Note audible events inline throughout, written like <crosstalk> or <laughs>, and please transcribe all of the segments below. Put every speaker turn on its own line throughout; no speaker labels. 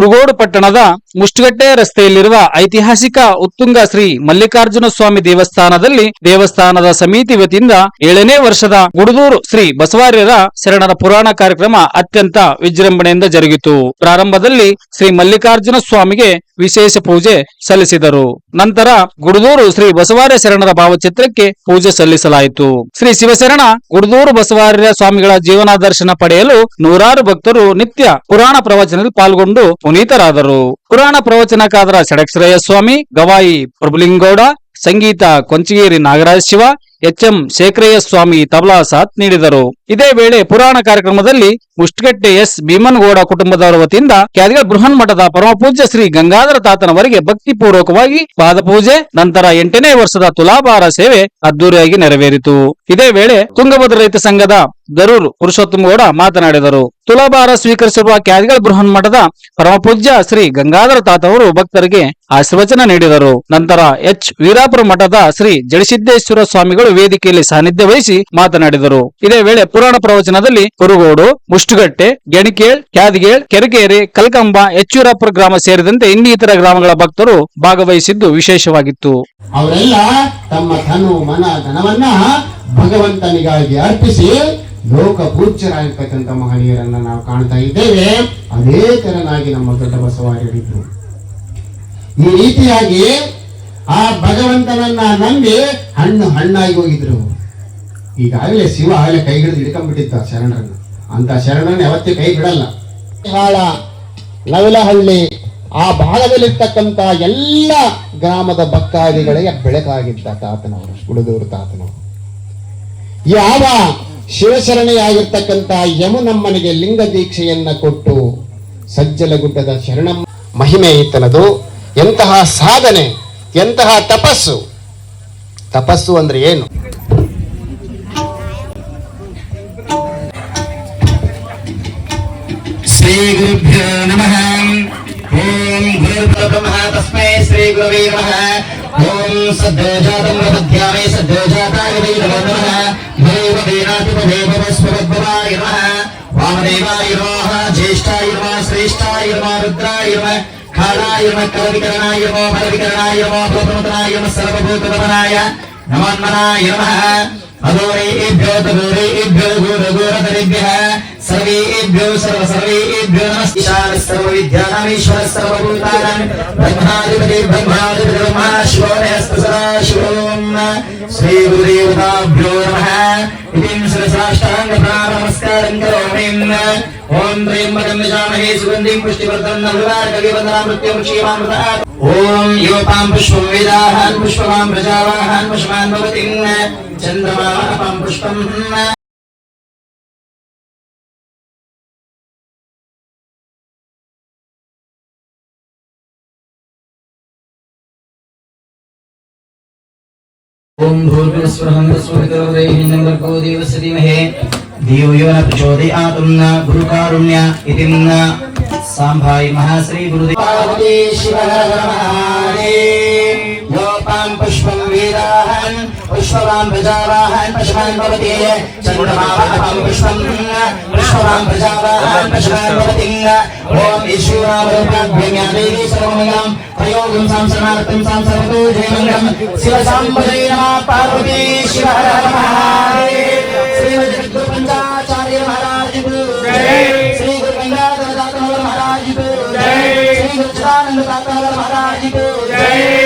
ಕುರುಗೋಡು ಪಟ್ಟಣದ ಮುಷ್ಟಗಟ್ಟೆ ರಸ್ತೆಯಲ್ಲಿರುವ ಐತಿಹಾಸಿಕ ಉತ್ತುಂಗ ಶ್ರೀ ಮಲ್ಲಿಕಾರ್ಜುನ ಸ್ವಾಮಿ ದೇವಸ್ಥಾನದಲ್ಲಿ ದೇವಸ್ಥಾನದ ಸಮಿತಿ ವತಿಯಿಂದ ಏಳನೇ ವರ್ಷದ ಗುಡದೂರು ಶ್ರೀ ಬಸವಾರ್ಯರ ಶರಣರ ಪುರಾಣ ಕಾರ್ಯಕ್ರಮ ಅತ್ಯಂತ ವಿಜೃಂಭಣೆಯಿಂದ ಜರುಗಿತು. ಪ್ರಾರಂಭದಲ್ಲಿ ಶ್ರೀ ಮಲ್ಲಿಕಾರ್ಜುನ ಸ್ವಾಮಿಗೆ ವಿಶೇಷ ಪೂಜೆ ಸಲ್ಲಿಸಿದರು. ನಂತರ ಗುಡದೂರು ಶ್ರೀ ಬಸವಾರ್ಯ ಶರಣರ ಭಾವಚಿತ್ರಕ್ಕೆ ಪೂಜೆ ಸಲ್ಲಿಸಲಾಯಿತು. ಶ್ರೀ ಶಿವಶರಣ ಗುಡದೂರು ಬಸವಾರ್ಯ ಸ್ವಾಮಿಗಳ ಜೀವನ ದರ್ಶನ ಪಡೆಯಲು ನೂರಾರು ಭಕ್ತರು ನಿತ್ಯ ಪುರಾಣ ಪ್ರವಚನದಲ್ಲಿ ಪಾಲ್ಗೊಂಡು ಪುನೀತರಾದರು. ಪುರಾಣ ಪ್ರವಚನಕಾದರ ಷಡಕ್ಷರಯ್ಯ ಸ್ವಾಮಿ, ಗವಾಯಿ ಪ್ರಭುಲಿಂಗೌಡ, ಸಂಗೀತ ಕೊಂಚಗೇರಿ ನಾಗರಾಜ ಶಿವ ಎಚ್ ಎಂ ಶೇಖರಯ್ಯ ಸ್ವಾಮಿ ತಬಲಾ ಸಾಥ್ ನೀಡಿದರು. ಇದೇ ವೇಳೆ ಪುರಾಣ ಕಾರ್ಯಕ್ರಮದಲ್ಲಿ ಮುಷ್ಟಗಟ್ಟೆ ಎಸ್ ಭೀಮನಗೌಡ ಕುಟುಂಬದವರ ವತಿಯಿಂದ ಕ್ಯಾದಿಗ ಬೃಹನ್ ಮಠದ ಪರಮಪೂಜ್ಯ ಶ್ರೀ ಗಂಗಾಧರ ತಾತನವರಿಗೆ ಭಕ್ತಿಪೂರ್ವಕವಾಗಿ ಪಾದಪೂಜೆ, ನಂತರ ಎಂಟನೇ ವರ್ಷದ ತುಲಾಭಾರ ಸೇವೆ ಅದ್ದೂರಿಯಾಗಿ ನೆರವೇರಿತು. ಇದೇ ವೇಳೆ ತುಂಗಭದ್ರ ರೈತ ಸಂಘದ ಗರೂರ್ ಪುರುಷೋತ್ತಮ ಗೌಡ ಮಾತನಾಡಿದರು. ತುಲಾಭಾರ ಸ್ವೀಕರಿಸಿರುವ ಕ್ಯಾದಿಗಳ ಬೃಹನ್ ಮಠದ ಪರಮಪೂಜ್ಯ ಶ್ರೀ ಗಂಗಾಧರ ತಾತವರು ಭಕ್ತರಿಗೆ ಆಶೀರ್ವಚನ ನೀಡಿದರು. ನಂತರ ಎಚ್. ವೀರಾಪುರ ಮಠದ ಶ್ರೀ ಜಡಸಿದ್ದೇಶ್ವರ ಸ್ವಾಮಿಗಳು ವೇದಿಕೆಯಲ್ಲಿ ಸಾನ್ನಿಧ್ಯ ವಹಿಸಿ ಮಾತನಾಡಿದರು. ಇದೇ ವೇಳೆ ಪುರಾಣ ಪ್ರವಚನದಲ್ಲಿ ಕುರುಗೋಡು, ಮುಷ್ಟುಗಟ್ಟೆ, ಗೆಣಿಕೇಳ್, ಕ್ಯಾದಿಗೇಳ್ ಕೆರೆಕೇರಿ ಕಲ್ಕಂಬ ಎಚ್ಚೂರಾಪುರ ಗ್ರಾಮ ಸೇರಿದಂತೆ ಇನ್ನಿತರ ಗ್ರಾಮಗಳ ಭಕ್ತರು ಭಾಗವಹಿಸಿದ್ದು ವಿಶೇಷವಾಗಿತ್ತು.
ಅವರೆಲ್ಲ ತಮ್ಮ ಮನ ಧನವನ್ನ ಭಗವಂತನಿಗಾಗಿ ಅರ್ಪಿಸಿ ಲೋಕ ಪೂಜ್ಯರಾಗಿರ್ತಕ್ಕಂಥ ಮಹನೀಯರನ್ನ ನಾವು ಕಾಣ್ತಾ ಇದ್ದೇವೆ. ಅದೇ ತರನಾಗಿ ನಮ್ಮ ದೊಡ್ಡ ಬಸವಾರ್ಯರಿದ್ರು. ಈ ರೀತಿಯಾಗಿ ಆ ಭಗವಂತನನ್ನ ನಂಬಿ ಹಣ್ಣು ಹಣ್ಣಾಗಿ ಹೋಗಿದ್ರು. ಈಗಾಗಲೇ ಶಿವ ಆಗಲೇ ಕೈ ಹಿಡಿದು ಹಿಡ್ಕೊಂಡ್ಬಿಟ್ಟಿದ್ದ ಶರಣರನ್ನು. ಅಂತ ಶರಣರನ್ನ ಯಾವತ್ತೇ ಕೈ ಬಿಡಲ್ಲ. ಹಾಳ ನವಿಲಹಳ್ಳಿ, ಆ ಭಾಗದಲ್ಲಿರ್ತಕ್ಕಂಥ ಎಲ್ಲ ಗ್ರಾಮದ ಭಕ್ತಾದಿಗಳಿಗೆ ಬೆಳಕಾಗಿದ್ದ ತಾತನವರು ಉಳಿದೂರು ತಾತನವರು. ಯಾವ ಶಿವಶರಣೆಯಾಗಿರ್ತಕ್ಕಂಥ ಯಮುನಮ್ಮನಿಗೆ ಲಿಂಗ ದೀಕ್ಷೆಯನ್ನ ಕೊಟ್ಟು ಸಜ್ಜಲ ಗುಡ್ಡದ ಶರಣ ಮಹಿಮೆ ಈತನದು ಎಂತಹ ಸಾಧನೆ, ಎಂತಹ ತಪಸ್ಸು. ತಪಸ್ಸು ಅಂದ್ರೆ ಏನು?
ಶ್ರೀ ನಮಃ. ಓಂ ಗುರು ತಸ್ಮೈ ಶ್ರೀ ಗುರುವೇ ನಮಃ. ఓం సద్యోజాతం ప్రపద్యామే సద్యోజాతాయ వై నమో నమః దేవ దేనాధిపదేవస్వరద్భవాయ నమః వామదేవాయ నమః జ్యేష్ఠాయ నమః శ్రేష్ఠాయ నమః రుద్రాయ నమః ఖాళాయ నమః కలవికరణాయ నమః ఫలవికరణాయ నమః భూతనూతనాయ నమః సర్వభూతనూతనాయ नमन्मनाय नमः। अघोरेभ्यो तघोरेभ्यो घोरघोरतरेभ्यः सर्वेभ्यो सर्व सर्वेभ्यो नमस्कार सर्वविद्यानामीश्वर सर्वभूतानां ब्रह्माधिपति ब्रह्माधिपति ब्रह्मा शिवो नमस्तु सदा शिवोम् श्रीगुरुदेवताभ्यो नमः। इतिं सरसाष्टाङ्ग नमस्कारं करोमि। ॐ त्र्यम्बकं यजामहे सुगन्धिं पुष्टिवर्धनं नववार्गविवन्दनामृत्युं क्षीमामृतात् ॐ योपां पुष्पं वेदाहान्, पुष्पमां प्रजावाहान्, पुष्पान् भवतिं चन्द्रमापां पुष्पम्। ॐ भूर्भुवस्वरहं स्वस्वहितरोदैहिनं भर्गो देवस्य धीमहि धियो न प्रचोदयातुन्ना गुरुकारुण्य इति मुन्ना। महाश्री गुरुदेवावती सां समार्थं पार्वती शिवः नमः श्रीमद्गुरुपञ्चा శ్రీ ఉచ్చానంద పాత్ర మహారాజుకు. జై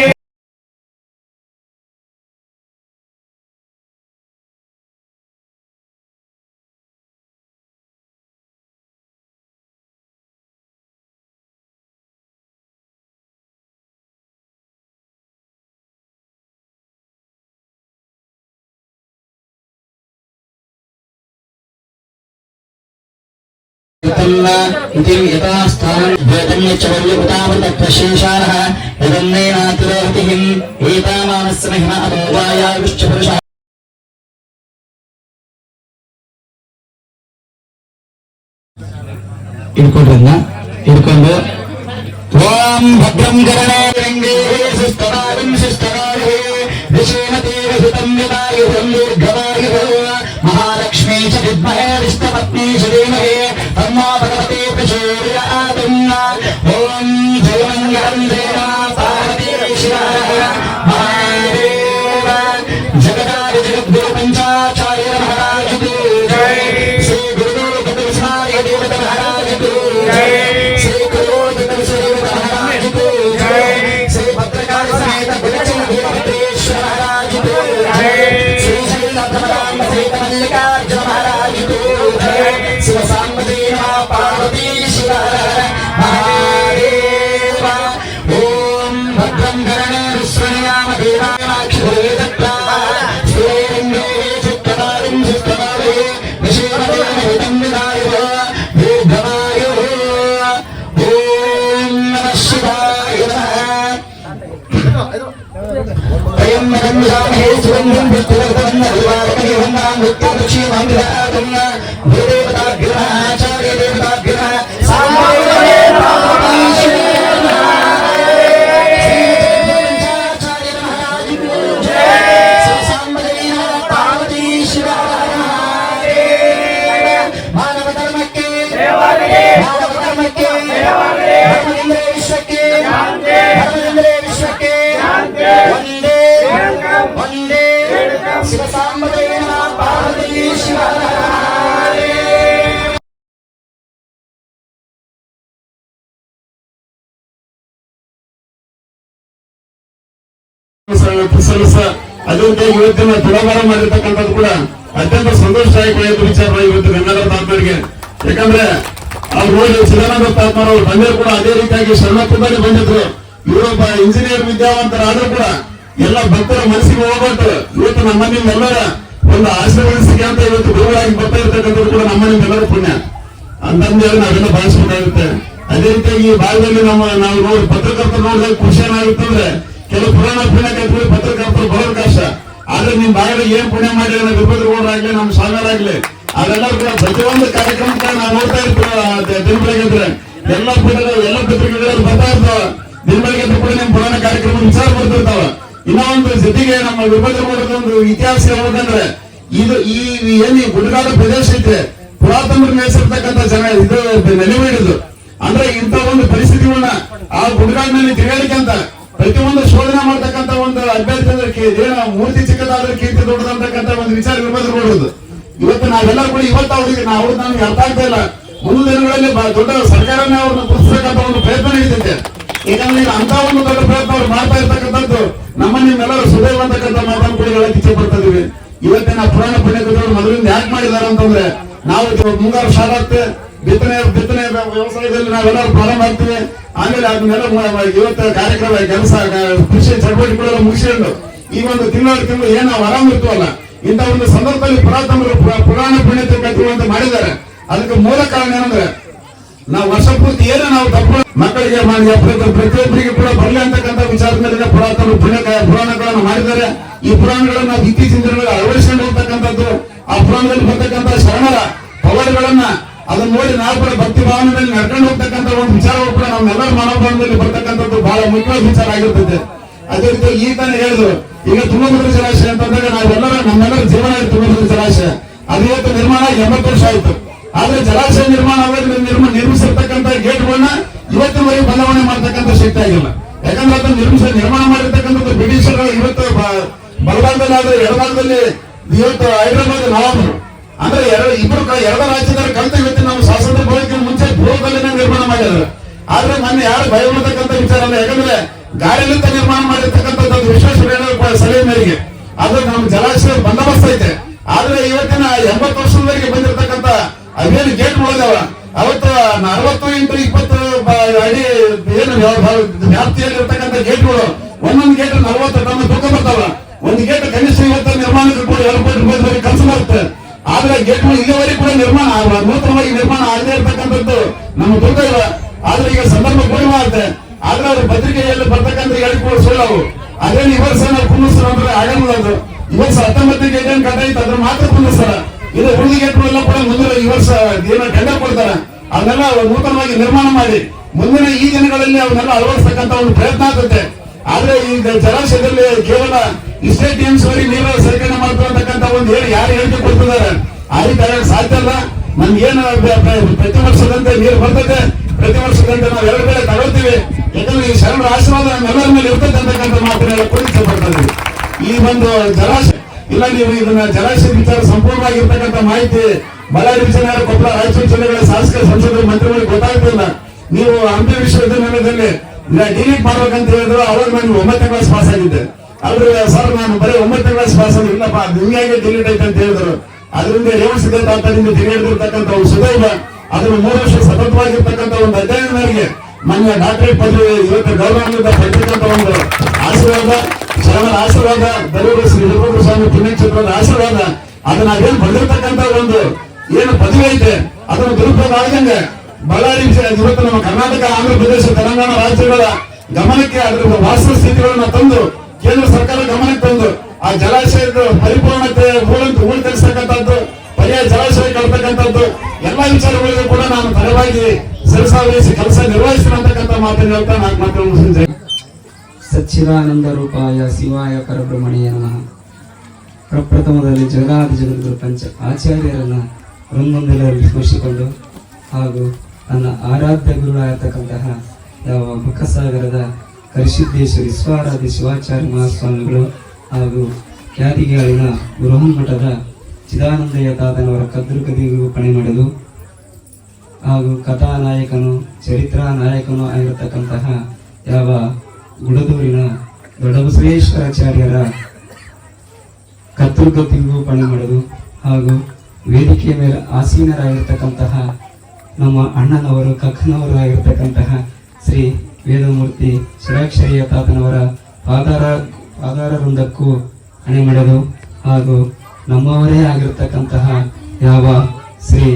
महाराज को जय इति यथास्थानं वेदन्यचवर्युतामृतप्रशेषाणः यदन्नेनातिरोहतिहिम् एतामानस्य महिमा अतोवायाविश्च पुरुषः ಇಟ್ಕೊಂಡ್ರನ್ನ ಇಟ್ಕೊಂಡು ಓಂ ಭದ್ರಂ ಕರಣೇ ರಂಗೇ ಸುಸ್ತವಾರಂ ಸುಸ್ತವಾರೇ ವಿಷೇಮತೆ ವಿಹಿತಂ ಯದಾಯುಧಂ ದೀರ್ಘವಾಯುಃ ಮಹಾಲಕ್ಷ್ಮೀ ಚ ವಿದ್ಮಹೇ ವಿಷ್ಣುಪತ್ನಿ ಚ ಧೀಮಹಿ Yeah, yeah. క్షేమంగా
ಸಲಸ ಅದಕ್ಕೆ ಇವತ್ತಿನ ತುಲಾಭಾರ ಮಾಡಿರ್ತಕ್ಕಂಥದ್ದು ಕೂಡ ಅತ್ಯಂತ ಸಂತೋಷದಾಯಕವಾದ ವಿಚಾರ ಇವತ್ತು ಗಂಗಾಧರ ತಾತ್ಮರಿಗೆ ಯಾಕಂದ್ರೆ ಅವ್ರು ನೋಡಿ ಚಿದಾನಂದ ತಾತ್ಮರ ಅವರು ಬಂದರು ಕೂಡ ಅದೇ ರೀತಿಯಾಗಿ ಶರಣಪ್ಪದಲ್ಲಿ ಬಂದಿದ್ರು. ಇವರೊಬ್ಬ ಇಂಜಿನಿಯರ್ ವಿದ್ಯಾವಂತರಾದ್ರೂ ಕೂಡ ಎಲ್ಲ ಭಕ್ತರ ಮನಸ್ಸಿಗೆ ಹೋಗ್ಬಿಟ್ಟು ಇವತ್ತು ನಮ್ಮ ನಿಮ್ಮೆಲ್ಲರ ಒಂದು ಆಶೀರ್ವದಿಸಿಕೆ ಅಂತ ಇವತ್ತು ಗುರುಗಳಾಗಿ ಬರ್ತಾ ಇರ್ತಕ್ಕಂಥದ್ದು ಕೂಡ ನಮ್ಮ ನಿಮ್ಮೆಲ್ಲರ ಪುಣ್ಯ. ಅಂತಂದೇಳಿ ನಾವೆಲ್ಲ ಭಾವಿಸ್ಬೇಕಾಗುತ್ತೆ. ಅದೇ ರೀತಿಯಾಗಿ ಈ ಭಾಗದಲ್ಲಿ ನಮ್ಮ ನಾವು ನೋಡಿ ಪತ್ರಕರ್ತರು ನೋಡಿದಾಗ ಖುಷಿ ಏನಾಗುತ್ತಂದ್ರೆ ಕೆಲವು ಪುರಾಣ ಪುಣ್ಯ ಕಲ್ಪನೆ ಪತ್ರಕರ್ತರು ಬರೋದು ಕಷ್ಟ ಆದ್ರೆ ನಿಮ್ ಭಾಗದಲ್ಲಿ ಏನ್ ಪುಣ್ಯ ವಿಪತ್ತು ನಮ್ಮ ವಿಭದ್ರಗೌಡರಾಗ್ಲಿ ನಮ್ಮ ಸ್ವಾಮಿಯರಾಗ್ಲಿ ಅದೆಲ್ಲರೂ ಕೂಡ ಪ್ರತಿಯೊಂದು ಕಾರ್ಯಕ್ರಮಕ್ಕೆ ನಾವು ನೋಡ್ತಾ ಇರ್ತೀವಿ ದಿನ ಎಲ್ಲ ಪುಣ್ಯ ಎಲ್ಲ ಪತ್ರಿಕೆಗಳು ಬರ್ತಾ ಇರ್ತಾವ. ದಿನ ಬೆಳಗ್ಗೆ ಕೂಡ ನಿಮ್ ಪುರಾಣ ಕಾರ್ಯಕ್ರಮ ವಿಚಾರ ಬರ್ತಿರ್ತಾವ. ಇನ್ನೊಂದು ಜೊತೆಗೆ ನಮ್ಮ ವಿಭದ್ರಗೌಡದ ಒಂದು ಇತಿಹಾಸ ಹೇಳ್ಬೇಕಂದ್ರೆ, ಇದು ಈ ಏನು ಗುಡ್ಡಗಾಡ ಪ್ರದೇಶ ಐತೆ ಪುರಾತನ ನೆಲೆಸಿರ್ತಕ್ಕಂಥ ಜನ ಇದು ನೆಲೆಬೇಡಿದು ಅಂದ್ರೆ ಇಂತ ಒಂದು ಪರಿಸ್ಥಿತಿಗಳನ್ನ ಆ ಗುಡ್ಡಗಾಡಿನಲ್ಲಿ ತಿರುಗಾಡಿಕೆ ಅಂತ ಪ್ರತಿಯೊಂದು ಶೋಧನೆ ಮಾಡತಕ್ಕಂತ ಒಂದು ಅಭ್ಯರ್ಥಿ ಅಂದ್ರೆ ಮೂರ್ತಿ ಚಿಕ್ಕದಾದ್ರೆ ಕೀರ್ತಿ ದೊಡ್ಡದಂತಕ್ಕಂತ ಒಂದು ವಿಚಾರ ಇರ್ಬೋದು ಇವತ್ತು ನಾವೆಲ್ಲ ಕೂಡ ಇವತ್ತು ಅವ್ರಿಗೆ ನಾವು ನಮ್ಗೆ ಅರ್ಥ ಆಗ್ತಾ ಇಲ್ಲ. ಮುಂದಿನ ದಿನಗಳಲ್ಲಿ ದೊಡ್ಡ ಸರ್ಕಾರನೇ ಅವ್ರನ್ನ ಗುರುತಿಸತಕ್ಕಂಥ ಒಂದು ಪ್ರಯತ್ನ ನಡೀತೈತೆ. ಈಗ ಅಂತ ಒಂದು ದೊಡ್ಡ ಪ್ರಯತ್ನ ಅವ್ರು ಮಾಡ್ತಾ ಇರ್ತಕ್ಕಂಥದ್ದು ನಮ್ಮ ನಿಮ್ಮೆಲ್ಲರೂ ಸುದೈವಂತಕ್ಕಂಥ ಮಾತನ್ನು ಕೂಡ ಹೇಳಕ್ ಇಚ್ಛೆ ಪಡ್ತಾ ಇವತ್ತಿನ ಪುರಾಣ ಪುಣ್ಯಕಥೆಗಳು ಮೊದಲಿಂದ ಯಾಕೆ ಮಾಡಿದಾರೆ ಅಂತಂದ್ರೆ, ನಾವು ಮುಂಗಾರು ಶಾಲಾಗ್ತೆ ಬಿತ್ತನೆ ಬಿತ್ತನೆ ವ್ಯವಸಾಯದಲ್ಲಿ ನಾವೆಲ್ಲರೂ ಪ್ರಾರಂಭ ಮಾಡ್ತೀವಿ ಆಮೇಲೆ ಅದನ್ನೆಲ್ಲ ಇವತ್ತು ಕಾರ್ಯಕ್ರಮ ಕೆಲಸ, ಕೃಷಿ ಚಟುವಟಿಕೆಗಳೆಲ್ಲ ಮುಗಿಸಿಕೊಂಡು ಈ ಒಂದು ತಿಂಗಳು ತಿಂಗಳು ಏನು ನಾವು ಆರಾಮ ಇರ್ತೀವಲ್ಲ, ಇಂಥ ಒಂದು ಸಂದರ್ಭದಲ್ಲಿ ಪುರಾತಮರು ಪುರ- ಪುರಾಣ ಪುಣ್ಯತೆ ಅಂತ ಮಾಡಿದ್ದಾರೆ. ಅದಕ್ಕೆ ಮೂಲ ಕಾರಣ ಏನಂದ್ರೆ, ನಾವು ವರ್ಷ ಪೂರ್ತಿ ಏನು ನಾವು ತಪ್ಪು ಮಕ್ಕಳಿಗೆ ಪ್ರತಿಯೊಬ್ಬರಿಗೆ ಕೂಡ ಬರಲಿ ಅಂತಕ್ಕಂಥ ವಿಚಾರದ ಮೇಲೆ ಪುರಾತನ ಪುಣ್ಯ ಪುರಾಣಗಳನ್ನು ಮಾಡಿದ್ದಾರೆ. ಈ ಪುರಾಣಗಳನ್ನು ನಾವು ಇತ್ತೀಚಿನ ದಿನಗಳಲ್ಲಿ ಅಳವಡಿಸಿಕೊಂಡು ಹೋಗ್ತಕ್ಕಂಥದ್ದು, ಆ ಪುರಾಣದಲ್ಲಿ ಬರ್ತಕ್ಕಂಥ ಶರಣರ ಪವಾಡಗಳನ್ನ ಅದನ್ನ ನೋಡಿ ನಾವು ಕೂಡ ಭಕ್ತಿ ಭಾವನೆಯಲ್ಲಿ ನಡ್ಕೊಂಡು ಹೋಗ್ತಕ್ಕಂಥ ಒಂದು ವಿಚಾರಗಳು ಕೂಡ ನಮ್ಮೆಲ್ಲರ ಮನೋಭಾವದಲ್ಲಿ ಬರ್ತಕ್ಕಂಥದ್ದು ಬಹಳ ಮುಖ್ಯವಾದ ವಿಚಾರ ಆಗಿರ್ತದೆ ಅದೇ ರೀತಿ ಈ ತಾನೇ ಹೇಳಿದ್ರು, ಈಗ ತುಂಗಭದ್ರ ಜಲಾಶಯ ಅಂತಂದಾಗ ನಾವೆಲ್ಲರ ನಮ್ಮೆಲ್ಲರ ಜೀವನ ತುಂಗಭದ್ರಾ ಜಲಾಶಯ. ಅದು ನಿರ್ಮಾಣ ಎಂಬತ್ತು ವರ್ಷ ಆಯ್ತು. ಆದ್ರೆ ಜಲಾಶಯ ನಿರ್ಮಾಣ ಆದಾಗ ನಿರ್ಮಾಣ ನಿರ್ಮಿಸಿರ್ತಕ್ಕಂಥ ಗೇಟ್ಗಳನ್ನ ಇವತ್ತಿನವರೆಗೆ ಬದಲಾವಣೆ ಮಾಡ್ತಕ್ಕಂಥ ಶಕ್ತಿ ಆಗಿಲ್ಲ. ಯಾಕಂದ್ರೆ ಅದನ್ನ ನಿರ್ಮಿಸ ನಿರ್ಮಾಣ ಮಾಡಿರ್ತಕ್ಕಂಥದ್ದು ಬ್ರಿಟಿಷರು ಇವತ್ತು ಬಲಭಾಗದಲ್ಲಿ ಆದ್ರೆ ಎಡಭಾಗದಲ್ಲಿ ಇವತ್ತು ಹೈದರಾಬಾದ್ ನವಾಬರು ಅಂದ್ರೆ ಎರಡು ಇಬ್ಬರು ಎರಡು ರಾಜ್ಯದವರು ಕಲಿತ ಇವತ್ತು ನಾವು ಸ್ವಾತಂತ್ರ್ಯ ಬರೋದಕ್ಕೆ ಮುಂಚೆ ಪೂರ್ವದಲ್ಲಿನೇ ನಿರ್ಮಾಣ ಮಾಡಿದ್ರು ಆದ್ರೆ ನನ್ನ ಯಾರು ಭಯ ಪಡ್ತಕ್ಕಂಥ ವಿಚಾರ ಅಲ್ಲ. ಯಾಕಂದ್ರೆ ಗಾಳಿಲಿಂದ ನಿರ್ಮಾಣ ಮಾಡಿರ್ತಕ್ಕಂಥದ್ದು ವಿಶ್ವೇಶ್ವರ ಸಲಹೆ ಮೇರೆಗೆ. ಆದ್ರೆ ನಮ್ಮ ಜಲಾಶಯ ಬಂದೋಬಸ್ತ್ ಐತೆ. ಆದ್ರೆ ಇವತ್ತಿನ ಎಂಬತ್ತು ವರ್ಷದವರೆಗೆ ಬಂದಿರತಕ್ಕಂತ ಅದೇನು ಗೇಟ್ ಮಾಡಿದವ ಅವತ್ತು ಅರವತ್ತು ಇಂಟು ಇಪ್ಪತ್ತು ಅಡಿ ಏನು ವ್ಯ- ವ್ಯ- ವ್ಯಾಪ್ತಿಯಲ್ಲಿ ಇರ್ತಕ್ಕಂಥ ಗೇಟ್ಗಳು, ಒಂದೊಂದು ಗೇಟ್ ನಲವತ್ತು ಟನ್ ತೂಕ ಬರ್ತಾವ. ಒಂದು ಗೇಟ್ ಕನಿಷ್ಠ ಇವತ್ತು ನಿರ್ಮಾಣಕ್ಕೆ ಕೂಡ ಎರಡು ಕೋಟಿ ರೂಪಾಯಿ ಖರ್ಚು ಆದ್ರೆ ಗೆಟ್ಟು ಇಲ್ಲಿವರೆಗೆ ಕೂಡ ನಿರ್ಮಾಣ ನೂತನವಾಗಿ ನಿರ್ಮಾಣ ಆಗದೇ ಇರ್ತಕ್ಕಂಥದ್ದು ದುಃಖ ಇಲ್ಲ ಆದ್ರೆ ಈಗ ಸಂದರ್ಭ ಕೂಡ ಮಾಡುತ್ತೆ ಆದ್ರೆ ಅವ್ರ ಪತ್ರಿಕೆಯಲ್ಲಿ ಬರ್ತಕ್ಕಂಥ ಹೇಳಿಕೊಳ್ಳ ಸುಳ್ಳವು ಅದೇನು ಈ ವರ್ಷ ನಾವು ಅಂದ್ರೆ ಆಗಲ್ಲ ಅದು. ಈ ವರ್ಷ ಹತ್ತೊಂಬತ್ತು ಗೇಟ್ ಏನ್ ಐತೆ, ಅದ್ರ ಮಾತ್ರ ಕುಂದಿಸ್ತಾರ ಇದು ಉಳಿದ ಎಲ್ಲ ಕೂಡ ಮುಂದಿನ ಈ ವರ್ಷ ಏನೋ ಟೆಂಡರ್ ಕೊಡ್ತಾರೆ. ಅದನ್ನೆಲ್ಲ ನೂತನವಾಗಿ ನಿರ್ಮಾಣ ಮಾಡಿ. ಮುಂದಿನ ಈ ದಿನಗಳಲ್ಲಿ ಅವನ್ನೆಲ್ಲ ಅಳವಡಿಸತಕ್ಕಂತ ಒಂದು ಪ್ರಯತ್ನ ಆಗುತ್ತೆ. ಆದ್ರೆ ಈಗ ಜಲಾಶಯದಲ್ಲಿ ಕೇವಲ ಇಷ್ಟೇ ಟೀಮ್ಸ್ ವರೆಗೆ ನೀರು ಬ- ಬ- ಪ್ರತಿ ವರ್ಷದಂತೆ ನೀರು ಬರ್ತದೆ. ಪ್ರತಿ ವರ್ಷದಂತೆ ನಾವು ಎರಡು ಬೆಳೆ ತಗೊಳ್ತೀವಿ. ಯಾಕಂದ್ರೆ ಈ ಶರಣರ ಆಶೀರ್ವಾದ ನಮ್ಮೆಲ್ಲರ ಮೇಲೆ ಇರ್ತದೆ ಅಂತಕ್ಕಂಥ ಮಾತನ್ನೆಲ್ಲ ಇಚ್ಛೆ ಈ ಒಂದು ಜಲಾಶಯ, ಇಲ್ಲ ನೀವು ಇದನ್ನ ಜಲಾಶಯ ವಿಚಾರ ಸಂಪೂರ್ಣವಾಗಿರ್ತಕ್ಕಂಥ ಮಾಹಿತಿ, ಬಳ್ಳಾರಿ, ವಿಜಯನಗರ, ಕೊಪ್ಪಳ, ರಾಯಚೂರು ಜಿಲ್ಲೆಗಳ ಶಾಸಕ, ಸಂಸದರು, ಮಂತ್ರಿಗಳಿಗೆ ಗೊತ್ತಾಗ್ತಿಲ್ಲ. ನೀವು ಹಂಪಿ ವಿಶ್ವವಿದ್ಯಾನಿಲಯದಲ್ಲಿ ಡಿಲೀಟ್ ಮಾಡ್ಬೇಕಂತ ಹೇಳಿದ್ರು ಅವಾಗ ನಾನು ಒಂಬತ್ತನೇ ಕ್ಲಾಸ್ ಪಾಸ್ ಆಗಿದ್ದೆ. ಆದ್ರೆ ಸರ್, ನಾನು ಬರೀ ಒಂಬತ್ತನೇ ಕ್ಲಾಸ್ ಪಾಸ್ ಆಗಿಲ್ಲಪ್ಪ ಹಿಂಗಾಗಿ ಡಿಲೀಟ್ ಐತೆ ಅಂತ ಹೇಳಿದ್ರು. ಅದರಿಂದ ರೇವಣ ತಿಳಿದಿರ್ತಕ್ಕಂಥ ಒಂದು ಸುದೈವ, ಅದನ್ನು ಮೂರು ವರ್ಷ ಸತತವಾಗಿರ್ತಕ್ಕಂಥ ಒಂದು ಅಧ್ಯಯನ ಮೇರೆಗೆ ಮೊನ್ನೆ ಡಾಕ್ಟರೇಟ್ ಪದವಿ ಇವತ್ತು ಗೌರವದಿಂದ ಪಡೆದಿರ್ತಕ್ಕಂಥ ಒಂದು ಆಶೀರ್ವಾದ ಶರಣರ ಆಶೀರ್ವಾದ ದರೂರು ಶ್ರೀ ರಘುಪುರ ಸ್ವಾಮಿ ಪುಣ್ಯಕ್ಷೇತ್ರದ ಆಶೀರ್ವಾದ, ಅದನ್ನ ಅದೇನು ಬಂದಿರತಕ್ಕಂಥ ಒಂದು ಏನು ಪದವಿ ಐತೆ, ಅದನ್ನು ದುರುಪಯೋಗ ಆಗದಂಗೆ ಬಳ್ಳಾರಿ ಇವತ್ತು ನಮ್ಮ ಕರ್ನಾಟಕ ಆಂಧ್ರಪ್ರದೇಶ ತೆಲಂಗಾಣ ರಾಜ್ಯಗಳ ಗಮನಕ್ಕೆ ಅದರ ವಾಸ್ತವ ಸ್ಥಿತಿಗಳನ್ನ ತಂದು ಕೇಂದ್ರ ಸರ್ಕಾರ ಗಮನಕ್ಕೆ ತಂದು ಆ ಜಲಾಶಯದ ಪರಿಪೂರ್ಣತೆ ಮೂಲಂತ ಉಳಿತಕ್ಕಂಥದ್ದು ಪರ್ಯಾಯ ಜಲಾಶಯ ಕಳ್ತಕ್ಕಂಥದ್ದು ಎಲ್ಲಾ ವಿಚಾರಗಳಿಗೂ ಕೂಡ ನಾನು ತರವಾಗಿ ಸರಸಾವಹಿಸಿ ಕೆಲಸ ನಿರ್ವಹಿಸಿರತಕ್ಕಂಥ ಮಾತನ್ನು ಹೇಳ್ತಾ ನಾನು ಮುಗಿಸಿದ್ದೇನೆ
ಸಚ್ಚಿದಾನಂದ ರೂಪಾಯ ಶಿವಾಯ ಪರಬ್ರಹ್ಮಣಿಯ ನಮಃ. ಪ್ರಪ್ರಥಮದಲ್ಲಿ ಜಗದಾದಿ ಜಗದ್ಗುರು ಪಂಚ ಆಚಾರ್ಯರನ್ನ ವೃಂದದಲ್ಲಿ ಸ್ಮರಿಸಿಕೊಂಡು ಹಾಗೂ ನನ್ನ ಆರಾಧ್ಯ ಗುರುಗಳಾಗಿರ್ತಕ್ಕಂತಹ ಯಾವ ಮುಖಸಾಗರದ ಕರಿಸಿದ್ದೇಶ್ವರಿ ವಿಶ್ವಾರಾಧ್ಯ ಶಿವಾಚಾರ್ಯ ಮಹಾಸ್ವಾಮಿಗಳು ಹಾಗೂ ಖ್ಯಾತಿಗಾಳಿನ ಬೃಹನ್ಮಠದ ಚಿದಾನಂದಯ್ಯ ತಾತನವರ ಕದ್ರು ಕದಿಗೂ ಪಣೆ ಮಾಡಲು ಹಾಗೂ ಕಥಾನಾಯಕನು ಚರಿತ್ರಾ ನಾಯಕನು ಆಗಿರತಕ್ಕಂತಹ ಯಾವ ಗುಡದೂರಿನ ದೊಡ್ಡಬಸವೇಶ್ವರಾಚಾರ್ಯರ ಕತ್ತುರ್ಗತಿಗೂ ಪಣೆ ಮಾಡಲು ಹಾಗೂ ವೇದಿಕೆಯ ಮೇಲೆ ಆಸೀನರಾಗಿರ್ತಕ್ಕಂತಹ ನಮ್ಮ ಅಣ್ಣನವರು, ಕಕ್ಕನವರು ಆಗಿರ್ತಕ್ಕಂತಹ ಶ್ರೀ ವೇದಮೂರ್ತಿ ಷಡಾಕ್ಷರಿಯ ತಾತನವರ ಪಾದಾರ ಪಾದಾರ ವೃಂದಕ್ಕೂ ಹಣೆ ಮಾಡಲು ಹಾಗೂ ನಮ್ಮವರೇ ಆಗಿರ್ತಕ್ಕಂತಹ ಯಾವ ಶ್ರೀ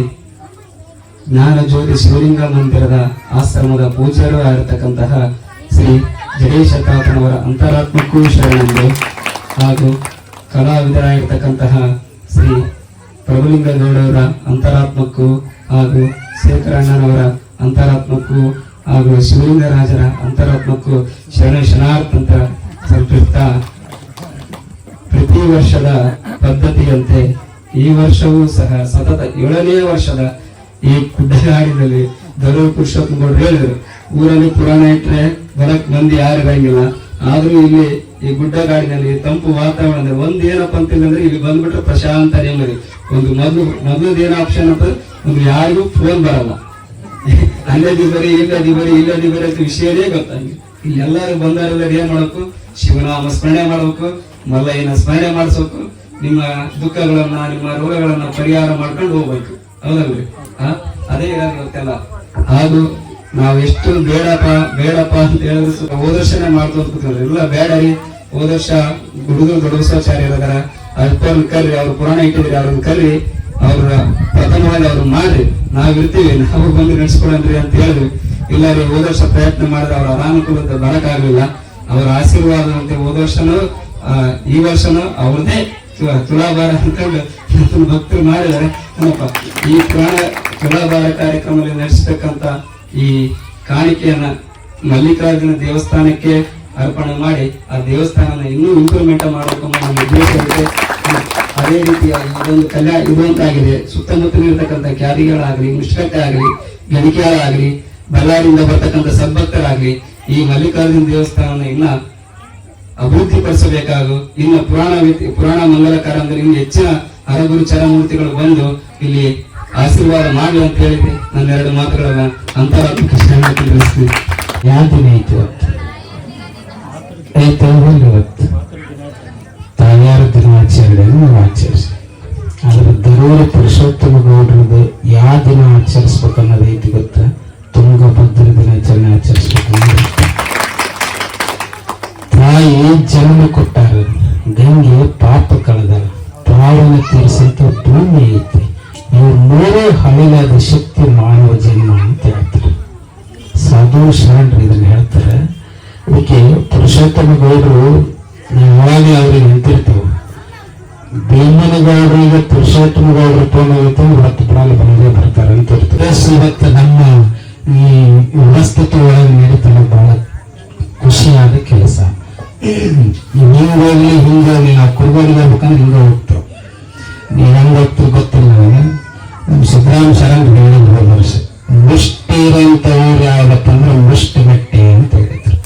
ಜ್ಯೋತಿ ಶಿವಲಿಂಗ ಮಂದಿರದ ಆಶ್ರಮದ ಪೂಜಾರು ಆಗಿರತಕ್ಕಂತಹ ಶ್ರೀ ಜಡೇಶ ತಾತನವರ ಅಂತರಾತ್ಮಕ್ಕೂ ಶರಣೆಂದು ಹಾಗೂ ಕಲಾವಿದರಾಗಿರ್ತಕ್ಕಂತಹ ಶ್ರೀ ಪ್ರಭುಲಿಂಗಗೌಡವರ ಅಂತರಾತ್ಮಕ್ಕೂ ಹಾಗೂ ಶೇಖರಣ್ಣನವರ ಅಂತರಾತ್ಮಕ್ಕೂ ಹಾಗೂ ಶಿವಲಿಂಗರಾಜರ ಅಂತರಾತ್ಮಕ್ಕೂ ಶರಣ ಶರಣಾರ್ಥಂತ ಸಂತೃಪ್ತ. ಪ್ರತಿ ವರ್ಷದ ಪದ್ಧತಿಯಂತೆ ಈ ವರ್ಷವೂ ಸಹ ಸತತ ಏಳನೇ ವರ್ಷದ ಈ ಗುಡ್ಡಗಾಡಿನಲ್ಲಿ ದೊರೂರು ಪುರುಷೋತ್ತಮ ಗೌಡ್ರು ಹೇಳಿದ್ರು. ಊರಲ್ಲಿ ಪುರಾಣ ಇಟ್ಟರೆ ಬರಕ್ ಮಂದಿ ಯಾರು ಇರಂಗಿಲ್ಲ. ಆದ್ರೂ ಇಲ್ಲಿ ಈ ಗುಡ್ಡಗಾಡಿನಲ್ಲಿ ತಂಪು ವಾತಾವರಣದಲ್ಲಿ ಒಂದ್ ಏನಪ್ಪ ಅಂತಂದ್ರೆ ಇಲ್ಲಿ ಬಂದ್ಬಿಟ್ರೆ ಪ್ರಶಾಂತ ನೆಮ್ಮದಿ. ಒಂದು ಮೊದಲು, ಮೊದಲದ ಏನೋ ಆಪ್ಷನ್ ಅಂತ ಒಂದು ಯಾರಿಗೂ ಫೋನ್ ಬರಲ್ಲ. ಅಲ್ಲದಿ ಬರೀ ಇಲ್ಲದಿ ಬರೀ ಇಲ್ಲದಿ ಬರೀ ಅಂತ ವಿಷಯನೇ ಗೊತ್ತಾಗಿ ಇಲ್ಲಿ ಎಲ್ಲರೂ ಬಂದಾರೆಲ್ಲರೂ ಏನ್ ಮಾಡಬೇಕು, ಶಿವನಾಮ ಸ್ಮರಣೆ ಮಾಡಬೇಕು, ಮಲ್ಲಯ್ಯನ ಸ್ಮರಣೆ ಮಾಡಿಸ್ಬೇಕು ನಿಮ್ಮ ದುಃಖಗಳನ್ನ, ನಿಮ್ಮ ರೋಗಗಳನ್ನ ಪರಿಹಾರ ಮಾಡ್ಕೊಂಡು ಹೋಗ್ಬೇಕು. ಹೌದಲ್ರಿ? ಅದೇ ಗೊತ್ತಲ್ಲ ಹಾಗೂ ನಾವು ಎಷ್ಟು ಬೇಡಪ್ಪ ಬೇಡಪ್ಪ ಅಂತ ಹೇಳಿದ್ರು ಸ್ವಲ್ಪ ಹೋದರ್ಶನೆ ಮಾಡ್ತಾ ಎಲ್ಲ ಬೇಡ ರೀ. ಹೋದ ವರ್ಷ ಹುಡುಗರು ದೊಡ್ಡಬಸವಾಚಾರ್ಯರು ಅದಾರ ಅಲ್ಪವ್ರನ್ನ ಕರ್ರಿ ಅವ್ರ ಪುರಾಣ ಇಟ್ಟಿದ್ರಿ ಅವ್ರನ್ನ ಕಲ್ರಿ. ಅವ್ರ ಪ್ರಥಮವಾಗಿ ಅವ್ರು ಮಾಡ್ರಿ. ನಾವ್ ಇರ್ತೀವಿ ನಾವು ಬಂದು ನಡೆಸ್ಕೊಳನ್ರಿ ಅಂತ ಹೇಳಿದ್ವಿ. ಇಲ್ಲ ರೀ ಹೋದ ವರ್ಷ ಪ್ರಯತ್ನ ಮಾಡಿದ್ರೆ ಅವರ ಅನಾನುಕೂಲತೆ ಬರಕ್ಕಾಗಲಿಲ್ಲ. ಅವರ ಆಶೀರ್ವಾದದಂತೆ ಹೋದ ವರ್ಷನೂ ಈ ವರ್ಷನೂ ಅವ್ರದೇ ತುಲಾಭಾರ ನನ್ನ <laughs> ಭಕ್ತರು ಮಾಡಿದ್ದಾರೆ. ಈ ಪ್ರಾಣ ತುಲಾಭಾರ ಕಾರ್ಯಕ್ರಮದಲ್ಲಿ ನಡೆಸತಕ್ಕಂತ ಈ ಕಾಣಿಕೆಯನ್ನ ಮಲ್ಲಿಕಾರ್ಜುನ ದೇವಸ್ಥಾನಕ್ಕೆ ಅರ್ಪಣೆ ಮಾಡಿ, ಆ ದೇವಸ್ಥಾನನ ಇನ್ನೂ ಇಂಪ್ರೂವ್ಮೆಂಟ್ ಮಾಡಬೇಕು ನಮ್ಮ ಉದ್ದೇಶ ಅದೇ ರೀತಿಯಾಗಿ ಇದೊಂದು ಕಲ್ಯಾಣ ಇರುವಂತಾಗಿದೆ. ಸುತ್ತಮುತ್ತಲಿರ್ತಕ್ಕಂಥ ಕ್ಯಾರಿಗಳಾಗಲಿ ಮಿಶ್ರಕ್ಕೆ ಆಗಲಿ ಗಣಿಕೆಗಳಾಗಲಿ ಬಳ್ಳಾರಿಯಿಂದ ಬರ್ತಕ್ಕಂಥ ಸದ್ಭಕ್ತರಾಗಲಿ ಈ ಮಲ್ಲಿಕಾರ್ಜುನ ದೇವಸ್ಥಾನ ಇನ್ನ ಅಭಿವೃದ್ಧಿ ಪಡಿಸಬೇಕಾಗು ಇನ್ನು ಪುರಾಣ ಪುರಾಣ ಮಂಗಲಕಾರ ಅಂದ್ರೆ ಇನ್ನು ಹೆಚ್ಚಿನ ಹರಗುರು ಚರಮೂರ್ತಿಗಳು ಬಂದು ಇಲ್ಲಿ ಆಶೀರ್ವಾದ ಮಾಡಿ ಅಂತ ಹೇಳಿದ್ವಿ ನನ್ನ ಎರಡು ಮಾತುಗಳನ್ನ ಅಂತರಾತ್ಮಕ ಶ್ರೇಣಿ ತಿಳಿಸ್ತೀನಿ.
ತಾಯಾರ ದಿನಾಚರಣೆಯನ್ನು ನಾವು ಆಚರಿಸಿ ಆದ್ರೆ ದರೋರ ಪುರುಷೋತ್ತಮ ಗೌಡ್ರದ್ದು ಯಾವ ದಿನ ಆಚರಿಸ್ಬೇಕನ್ನೋದೈತಿ ಗೊತ್ತಾ? ನಾವು ಯಾವಾಗಲೂ ಅವ್ರಿಗೆ ನಿಂತಿರ್ತೇವೆ. ಭೀಮನ ಗೌಡರಿಗೆ ಪುರುಷೋತ್ತಮ ಗೌಡರು ಫೋನ್ ಆಗುತ್ತೆ ಹೊತ್ತು ಬಿಡಲು ಬಂದೇ ಬರ್ತಾರೆ ಅಂತ ಇವತ್ತು ನಮ್ಮ ಈ ವ್ಯವಸ್ಥಿತ ಒಳಗೆ ನಡೀತದೆ ಬಹಳ ಖುಷಿಯಾದ ಕೆಲಸ. ನೀವು ಹೋಗ್ಲಿ ಹಿಂಗೆ ಹೋಗ್ಲಿ ನಾವು ಕುರುಗೋಡಿಗೆ ಹೋಗ್ಬೇಕಂದ್ರೆ ಹಿಂಗೆ ಹೋಗ್ತಾವೆ. ನೀವು ಹೆಂಗ್ ಗೊತ್ತಿಲ್ಲ ನನಗೆ. ನಮ್ಮ ಸಿದ್ದರಾಮ ಶರಣ್ ಹೇಳಿದ್ರು ವರ್ಷ, ಮುಷ್ಟಿ ಇರೋಂಥ ಊರು ಯಾವ್ದಪ್ಪ ಅಂದ್ರೆ ಮುಷ್ಟಿ ಗಟ್ಟಿ ಅಂತ ಹೇಳಿದ್ರು.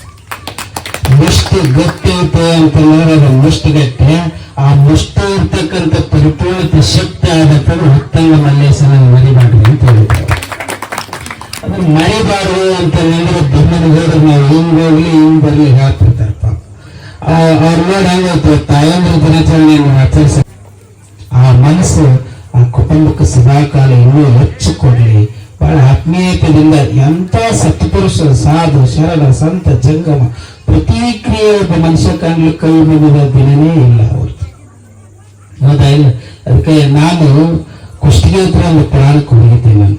ಗಟ್ಟಿ ಐತೆ ಅಂತಂದ್ರೆ ಅದು ಮುಷ್ಟಿ ಗಟ್ಟಿ ಆ ಮುಷ್ಟ ಇರ್ತಕ್ಕಂಥ ಪರಿಪೂರ್ಣತೆ ಶಕ್ತಿ ಆಗತ್ತಂದ್ರೆ ಉತ್ತಂಗ ಮಲ್ಲೇಶನ ಮರಿಬಾರ್ದು ಅಂತ ಹೇಳಿದ್ರು. ಅದನ್ನ ಮರಿಬಾರ್ದು ಅಂತಂದ್ರೆ ದಿನದ ಹೋದ್ರೆ ನಾವು ಹಿಂಗ್ ಹೋಗ್ಲಿ, ಹಿಂಗ್ ಬರ್ಲಿ ಹೇಳ್ತಿರ್ತಾರೆ ಪಾಪ. ಅವ್ರ ನೋಡಿ ಹೆಂಗಾಯ್ತು ತಾಯಂದ್ರ ದಿನ ದಿನಾಚರಣೆಯನ್ನು ಆಚರಿಸ. ಆ ಮನಸ್ಸು, ಆ ಕುಟುಂಬಕ್ಕೆ ಸದಾಕಾಲ ಇನ್ನೂ ಹೆಚ್ಚು ಕೊಡ್ಲಿ. ಬಹಳ ಆತ್ಮೀಯತೆಯಿಂದ ಎಂತ ಸತ್ಪುರುಷ ಸಾಧು ಶರಣ ಸಂತ, ಜಂಗಮ ಪ್ರತಿಕ್ರಿಯೆ ಒಬ್ಬ ಮನುಷ್ಯ ಕಾಣಲು, ಕೈ ಮುಗಿದ ದಿನನೇ ಇಲ್ಲ ಅವ್ರದ್ದು ಹೌದಾ ಇಲ್ಲ? ಅದಕ್ಕೆ ನಾನು ಕುಷ್ಟಗಿ ಹತ್ರ ಒಂದು ಪ್ರಾಣಕ್ಕೆ ಹೋಗಿದ್ದೆ ನಾನು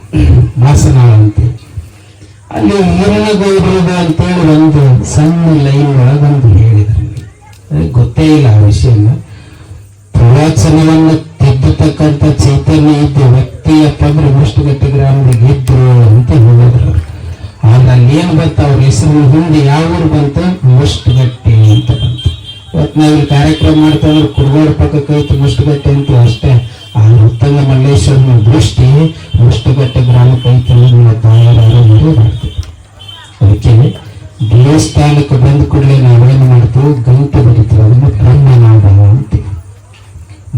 ಮಾಸನಾಳ ಅಂತೇಳಿ ಅಲ್ಲಿ ಈರನಗೌಡರು ಅಂತೇಳಿ ಒಂದು ಸಣ್ಣ ಲೈನ್ ಒಳಗೊಂದು ಹೇಳಿದ್ರು. ನನಗೆ. ಗೊತ್ತೇ ಇಲ್ಲ ಆ ವಿಷಯನ. ಪ್ರವಚನವನ್ನು ತಿದ್ದತಕ್ಕಂಥ ಚೈತನ್ಯ ಇದ್ದ ವ್ಯಕ್ತಿಯ ಪಂದ್ರೆ ಮುಷ್ಟುಗಟ್ಟಿ ಗ್ರಾಮದ ಇದ್ರು ಅಂತ ಹೇಳಿದ್ರು. ಅಲ್ಲಿ ಏನು ಬಂತು, ಅವ್ರ ಹೆಸರು ಹಿಂದೆ ಯಾವ ಊರು ಬಂತು ಮುಷ್ಟಗಟ್ಟೆ ಅಂತ ಬಂತು. ಇವತ್ತು ನಾವು ಕಾರ್ಯಕ್ರಮ ಮಾಡ್ತಾ ಅಂದ್ರೆ ಕುರುಗೋಡ ಪಕ್ಕಕ್ಕೆ ಐತಿ ಮುಷ್ಟುಗಟ್ಟೆ ಅಂತ ಅಷ್ಟೇ. ಆದ್ರೆ ಉತ್ತಂಗ ಮಲ್ಲೇಶ್ವರನ ದೃಷ್ಟಿ ಮುಷ್ಟಗಟ್ಟೆ ಗ್ರಾಮಕ್ಕೆ ಐತಿ ನಮ್ಮ ತಾಯರಾರು ಮರಿಬಾರ್ದು. ಅದಕ್ಕೆ ದೇವಸ್ಥಾನಕ್ಕೆ ಬಂದ ಕೂಡಲೇ ನಾವೇನು ಮಾಡ್ತೀವಿ, ಗಂಟೆ ಬಿಡುತ್ತೆ ಅದನ್ನು ಬ್ರಹ್ಮನಾದ ಅಂತೀವಿ.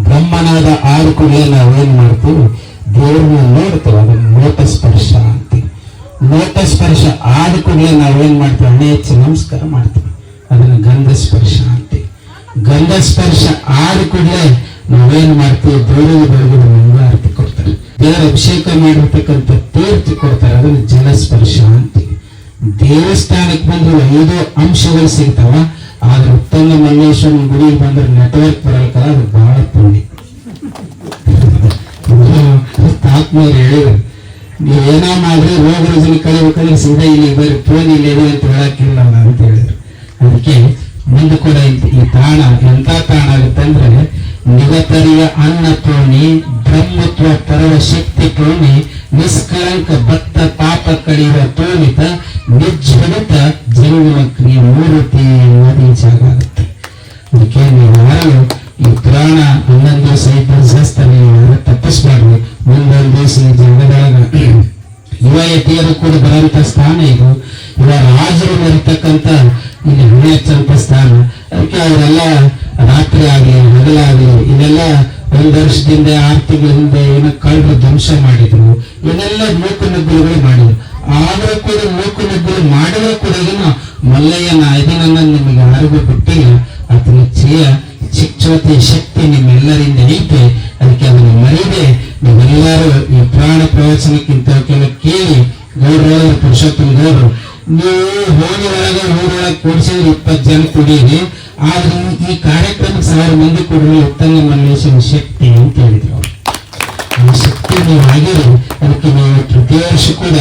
ಬ್ರಹ್ಮನಾದ ಆದ ಕೂಡಲೇ ನಾವೇನು ಮಾಡ್ತೀವಿ, ದೇವ್ರನ್ನ ನೋಡ್ತೇವೆ, ಅದನ್ನು ನೋಟ ಸ್ಪರ್ಶ ಅಂತೀವಿ ನೋಟ ಸ್ಪರ್ಶ ಆದ ಕೂಡಲೇ ನಾವೇನ್ ಮಾಡ್ತೀವಿ? ಹಣೆ ನಮಸ್ಕಾರ ಮಾಡ್ತೀವಿ. ಅದನ್ನ ಗಂಧ ಸ್ಪರ್ಶ ಅಂತೀವಿ ಗಂಧ ಸ್ಪರ್ಶ ಆದ ಕೂಡಲೇ ನಾವೇನ್ ಮಾಡ್ತೀವಿ? ದೇವರಿಗೆ ಬೆಳಗಿನ ಮಂಗಳಾರತಿ ಕೊಡ್ತಾರೆ. ದೇವರ ಅಭಿಷೇಕ ಮಾಡಿರ್ತಕ್ಕಂಥ ತೀರ್ಥ ಕೊಡ್ತಾರೆ. ಅದನ್ನ ಜಲ ಸ್ಪರ್ಶ ಅಂತೀವಿ ದೇವಸ್ಥಾನಕ್ಕೆ ಬಂದ್ರೆ ಐದು ಅಂಶಗಳು ಸಿಗ್ತಾವ. ಆದ್ರೆ ಉತ್ತಮ ಮಲ್ಲೇಶ್ವರನ ಗುಡಿಗೆ ಬಂದ್ರೆ ನೆಟ್ವರ್ಕ್ ಬರಲ್ಕಲ್ಲ, ಅದು ಬಹಳ ಪುಣ್ಯ. <laughs> ಆತ್ಮೀಯರು ಹೇಳಿದ್ರು. ನೀವು ಏನೋ ಮಾಡ್ರಿ ರೋಗ ರುಜಿನ ಕಳಿಬೇಕಂದ್ರೆ ಸೀದಾ ಇಲ್ಲಿಗೆ ಬರೀ ಫೋನ್ ಇಲ್ಲೇನು ಅಂತ ಹೇಳಕ್ಕಿಲ್ಲ ಅಂತ ಹೇಳಿದ್ರು. ಅದಕ್ಕೆ ಮುಂದೆ ಕೂಡ ಈ- ತಾಣ, ಎಂಥ ತಾಣ ಆಗುತ್ತೆ ಅಂದ್ರೆ ನಿಗತರಿಯ ಅನ್ನ ತೋಣಿ, ಬ್ರಹ್ಮತ್ವ ತರುವ ಶಕ್ತಿ ತೋಣಿ, ನಿಷ್ಕಳಂಕ ಭಕ್ತ ಪಾಪ ಕಡಿಯುವ ತೋಣಿತ ನಿಜ್ಜಡಿತ ಜೀವನ ಕ್ರಿಯೆ ಮೂರ್ತಿ ಈ ಜಾಗ ಆಗುತ್ತೆ. ಅದಕ್ಕೆ ನೀವು ಯಾರು ಈ ಪುರಾಣ ಹನ್ನೊಂದು ಸಹಿತ ಹಚ್ತಾರೆ ನೀವು ತಪ್ಪಿಸ್ಬಾರ್ದು. ಮುಂದೊಂದು ದೇಶ ಜಗದಾಗ ಯುವ ಯತಿಯರು ಕೂಡ ಬರುವಂತ ಸ್ಥಾನ ಇದು. ಯುವ ರಾಜರು ಬರತಕ್ಕಂತ ಇಲ್ಲಿ ಹಣ ಹೆಚ್ಚಂತ ಸ್ಥಾನ. ಅದಕ್ಕೆ ಅವರೆಲ್ಲ ರಾತ್ರಿ ಆಗಲಿ, ಹಗಲಾಗಲಿ, ಇದೆಲ್ಲ ಒಂದು ವರ್ಷದಿಂದ, ಆರು ತಿಂಗಳ ಹಿಂದೆ ಏನೋ ಕಳ್ಳರು ಧ್ವಂಸ ಮಾಡಿದ್ರು. ಇದೆಲ್ಲ ಮೂಕುನುಗ್ಗುಗಳು ಮಾಡಿದ್ರು. ಆದರೂ ಕೂಡ ಮೂಕುನುಗ್ಗುಗಳು ಮಾಡಿದ್ರು ಕೂಡ ಏನು ಮಲ್ಲಯ್ಯನ ಇದನ್ನ ನಿಮಗೆ ಯಾರಿಗೂ ಬಿಟ್ಟಿಲ್ಲ ಆತನ ಚೇಯ ಶಿಕ್ಷವತಿ ಶಕ್ತಿ ನೀವೆಲ್ಲರೂ ಈ ಪ್ರಾಣ ಪ್ರವಚನಕ್ಕಿಂತ ಕೇಳಿ ಗೌರವ ಪುರುಷೋತ್ತಮ ಗೌಡ್ರು ನೀವು ಹೋಗಿ ನೂರೊಳಗೆ ಕೂಡಿಸಿದ್ರೆ ಇಪ್ಪತ್ತು ಜನ ಕುಡೀರಿ, ಆದ್ರೆ ಈ- ಕಾರ್ಯಕ್ರಮ ಸಾವಿರ ಮಂದಿ ಕುಡಿದ್ರೆ ಉತ್ತಮ ಮಲ್ಲೇಶ್ವರ ಶಕ್ತಿ ಅಂತ ಹೇಳಿದ್ರು ಅವರು. ಶಕ್ತಿ ನೀವು ಆಗಿರಿ, ಅದಕ್ಕೆ ನೀವು ಪ್ರತಿ ವರ್ಷ ಕೂಡ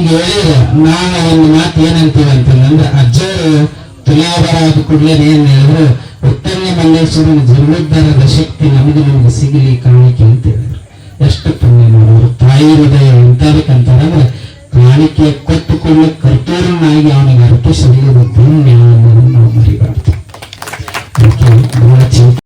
ಈಗ ಹೇಳಿದ್ರೆ ನಾವು ಒಂದು ಮಾತು ಏನಂತೀವಿ ಅಂತಂದ್ರೆ ಅಜ್ಜರು ತುಲಾಭಾರ ಆದ ಕೂಡಲೇ ಏನು ಹೇಳಿದ್ರು ಉತ್ತಮ ಮಲ್ಲೇಶ್ವರನ ಜೀರ್ಣೋದ್ಧಾರದ ಶಕ್ತಿ ನಮಗೆ ನಮಗೆ ಸಿಗಲಿ ಕಾಣಿಕೆ ಅಂತ ಹೇಳಿದ್ರು. ಎಷ್ಟು ಪುಣ್ಯ ಮಾಡೋರು ತಾಯಿ ಹೃದಯ ಎಂತಾದಕ್ಕಂತಾರೆ ಕಾಣಿಕೆ ಕೊಟ್ಟುಕೊಳ್ಳೋ ಕರ್ತವ್ಯನಾಗಿ ಅವನಿಗೆ ಅರ್ಪಿಸಿದ ಪುಣ್ಯ ಅನ್ನೋದನ್ನು ನಾವು ಮರಿಬಾರ್ದು ಅದಕ್ಕೆ ಬಹಳ ಚಿಂತೆ